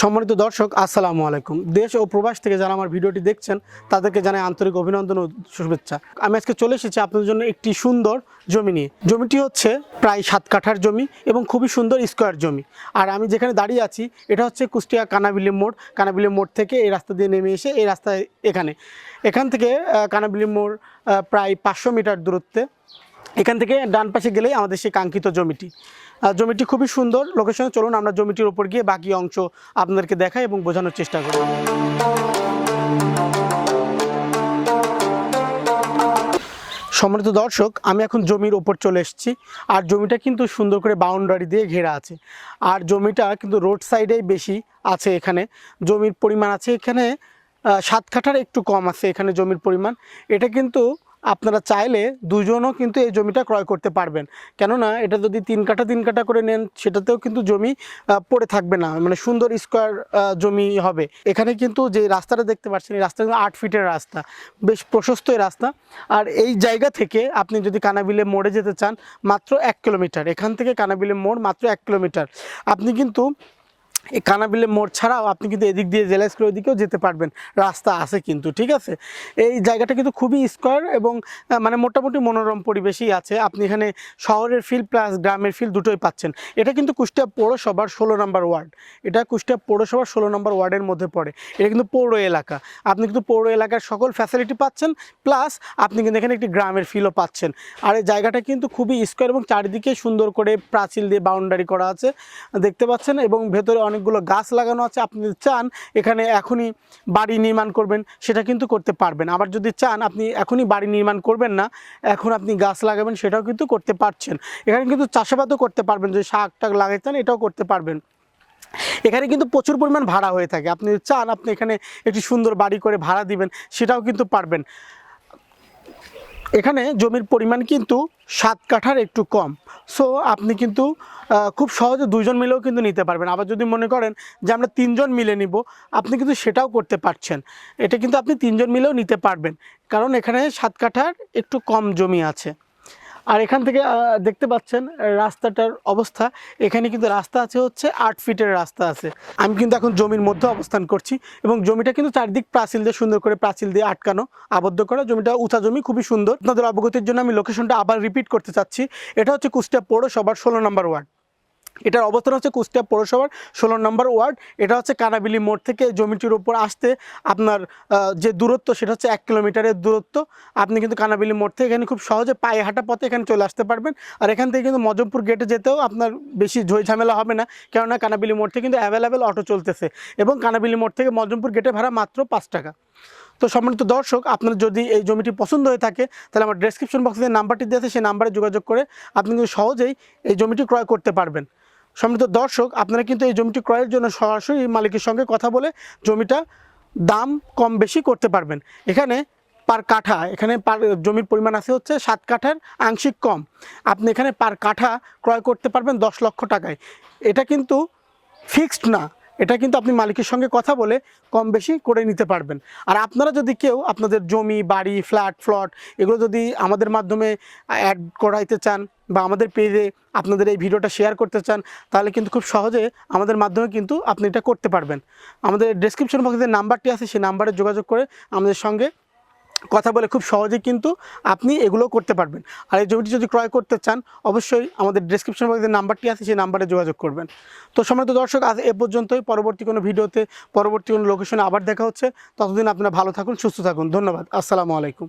সম্মানিত দর্শক, আসসালামু আলাইকুম। দেশ ও প্রবাস থেকে যারা আমার ভিডিওটি দেখছেন, তাদেরকে জানাই আন্তরিক অভিনন্দন ও শুভেচ্ছা। আমি আজকে চলে এসেছি আপনাদের জন্য একটি সুন্দর জমি নিয়ে। জমিটি হচ্ছে প্রায় সাত কাঠার জমি এবং খুবই সুন্দর স্কোয়ার জমি। আর আমি যেখানে দাঁড়িয়ে আছি, এটা হচ্ছে কুষ্টিয়া কানাবিলি মোড়। কানাবিলি মোড় থেকে এই রাস্তা দিয়ে নেমে এসে এই রাস্তায় এখানে। এখান থেকে কানাবিলি মোড় প্রায় পাঁচশো মিটার দূরত্বে এখান থেকে ডান পাশে গেলেই আমাদের সেই কাঙ্ক্ষিত জমিটি। জমিটি খুবই সুন্দর। লোকেশনে চলুন আমরা জমিটির ওপর গিয়ে বাকি অংশ আপনাদেরকে দেখাই এবং বোঝানোর চেষ্টা করি। সম্মানিত দর্শক, আমি এখন জমির ওপর চলে এসেছি। আর জমিটা কিন্তু সুন্দর করে বাউন্ডারি দিয়ে ঘেরা আছে। আর জমিটা কিন্তু রোড সাইডেই বেশি আছে এখানে। জমির পরিমাণ আছে এখানে সাত কাঠার একটু কম আছে এখানে জমির পরিমাণ। এটা কিন্তু আপনারা চাইলে দুজনও কিন্তু এই জমিটা ক্রয় করতে পারবেন। কেননা এটা যদি তিন কাঠা তিন কাঠা করে নেন, সেটাতেও কিন্তু জমি পড়ে থাকবে না। মানে সুন্দর স্কোয়ার জমি হবে। এখানে কিন্তু যে রাস্তাটা দেখতে পাচ্ছেন, এই রাস্তা কিন্তু আট ফিটের রাস্তা। বেশ প্রশস্ত এই রাস্তা। আর এই জায়গা থেকে আপনি যদি কানাবিলে মোড়ে যেতে চান, মাত্র এক কিলোমিটার। এখান থেকে কানাবিলে মোড় মাত্র এক কিলোমিটার। আপনি কিন্তু এই কানাবিলে মোড় ছাড়াও আপনি কিন্তু এদিক দিয়ে জেলা স্কুলের ওদিকেও যেতে পারবেন। রাস্তা আছে কিন্তু, ঠিক আছে? এই জায়গাটা কিন্তু খুবই স্কোয়ার এবং মানে মোটামুটি মনোরম পরিবেশই আছে। আপনি এখানে শহরের ফিল প্লাস গ্রামের ফিল দুটোই পাচ্ছেন। এটা কিন্তু কুষ্টিয়া পৌরসভার ষোলো নম্বর ওয়ার্ড। এটা কুষ্টিয়া পৌরসভার ষোলো নম্বর ওয়ার্ডের মধ্যে পড়ে। এটা কিন্তু পৌর এলাকা। আপনি কিন্তু পৌর এলাকার সকল ফ্যাসিলিটি পাচ্ছেন প্লাস আপনি কিন্তু এখানে একটি গ্রামের ফিলও পাচ্ছেন। আর এই জায়গাটা কিন্তু খুবই স্কোয়ার এবং চারিদিকে সুন্দর করে প্রাচীল দিয়ে বাউন্ডারি করা আছে, দেখতে পাচ্ছেন? এবং ভেতরে অনেকগুলো গাছ লাগানো আছে, আপনি চান, এখানে এখনই বাড়ি নির্মাণ করবেন, সেটা কিন্তু করতে পারবেন। আবার যদি চান, আপনি এখনই বাড়ি নির্মাণ করবেন না, এখন আপনি গাছ লাগাবেন, সেটাও কিন্তু করতে পারছেন। এখানে কিন্তু চাষাবাদও করতে পারবেন, যদি শাক টাক লাগাতে চান, এটাও করতে পারবেন। এখানে কিন্তু প্রচুর পরিমাণ ভাড়া হয়ে থাকে। আপনি চান, আপনি এখানে একটি সুন্দর বাড়ি করে ভাড়া দিবেন, সেটাও কিন্তু পারবেন। এখানে জমির পরিমাণ কিন্তু সাত কাঠার একটু কম। সো আপনি কিন্তু খুব সহজে দুজন মিলেও কিন্তু নিতে পারবেন। আবার যদি মনে করেন যে আমরা তিনজন মিলে নিব, আপনি কিন্তু সেটাও করতে পারছেন। এটা কিন্তু আপনি তিনজন মিলেও নিতে পারবেন। কারণ এখানে সাত কাঠার একটু কম জমি আছে। আর এখান থেকে দেখতে পাচ্ছেন রাস্তাটার অবস্থা। এখানে কিন্তু রাস্তা আছে হচ্ছে আট ফিটের রাস্তা আছে। আমি কিন্তু এখন জমির মধ্যে অবস্থান করছি এবং জমিটা কিন্তু চারদিক প্রাচীল দিয়ে সুন্দর করে প্রাচীল দিয়ে আটকানো, আবদ্ধ করা। জমিটা উঁচা জমি, খুবই সুন্দর। আপনাদের অবগতির জন্য আমি লোকেশনটা আবার রিপিট করতে চাচ্ছি। এটা হচ্ছে কুষ্টিয়া পৌরসভার ষোলো নম্বর ওয়ার্ড এটার অবস্থান হচ্ছে কুষ্টিয়া পৌরসভার ষোলো নম্বর ওয়ার্ড। এটা হচ্ছে কানাবিলি মোড় থেকে জমিটির উপর আসতে আপনার যে দূরত্ব সেটা হচ্ছে এক কিলোমিটারের দূরত্ব। আপনি কিন্তু কানাবিলি মোড় থেকে এখানে খুব সহজে পায়ে হাঁটা পথে এখানে চলে আসতে পারবেন। আর এখান থেকে কিন্তু মজমপুর গেটে যেতেও আপনার বেশি ঝামেলা হবে না, কেননা কানাবিলি মোড় থেকে কিন্তু অ্যাভেলেবেল অটো চলতেছে এবং কানাবিলি মোড় থেকে মজমপুর গেটে ভাড়া মাত্র পাঁচ টাকা। তো সম্মানিত দর্শক, আপনার যদি এই জমিটি পছন্দ হয়ে থাকে, তাহলে আমার ডেসক্রিপশন বক্সে যে নাম্বারটি দিয়েছে সেই নাম্বারে যোগাযোগ করে আপনি কিন্তু সহজেই এই জমিটি ক্রয় করতে পারবেন। সম্মানিত দর্শক, আপনারা কিন্তু এই জমিটি ক্রয়ের জন্য সরাসরি মালিকের সঙ্গে কথা বলে জমিটা দাম কম বেশি করতে পারবেন। এখানে পার কাঠা, এখানে পার জমির পরিমাণ আছে হচ্ছে সাত কাঠার আংশিক কম। আপনি এখানে পার কাঠা ক্রয় করতে পারবেন দশ লক্ষ টাকায়। এটা কিন্তু ফিক্সড না। এটা কিন্তু আপনি মালিকের সঙ্গে কথা বলে কম বেশি করে নিতে পারবেন। আর আপনারা যদি কেউ আপনাদের জমি, বাড়ি ফ্ল্যাট ফ্লট এগুলো যদি আমাদের মাধ্যমে অ্যাড করাইতে চান বা আমাদের পেজে আপনাদের এই ভিডিওটা শেয়ার করতে চান, তাহলে কিন্তু খুব সহজে আমাদের মাধ্যমে কিন্তু আপনি এটা করতে পারবেন। আমাদের ডেসক্রিপশন বক্সে নাম্বারটি আছে, সেই নাম্বারে যোগাযোগ করে আমাদের সঙ্গে কথা বলে খুব সহজে কিন্তু আপনি এগুলো করতে পারবেন। আর এই জমিটি যদি ক্রয় করতে চান, অবশ্যই আমাদের ডিসক্রিপশন বক্সে নাম্বারটি আছে, সেই নাম্বারে যোগাযোগ করবেন। তো সম্মানিত দর্শক, আজ এ পর্যন্তই। পরবর্তী কোনো ভিডিওতে, পরবর্তী কোনো লোকেশনে আবার দেখা হচ্ছে। ততদিন আপনারা ভালো থাকুন, সুস্থ থাকুন। ধন্যবাদ। আসসালামু আলাইকুম।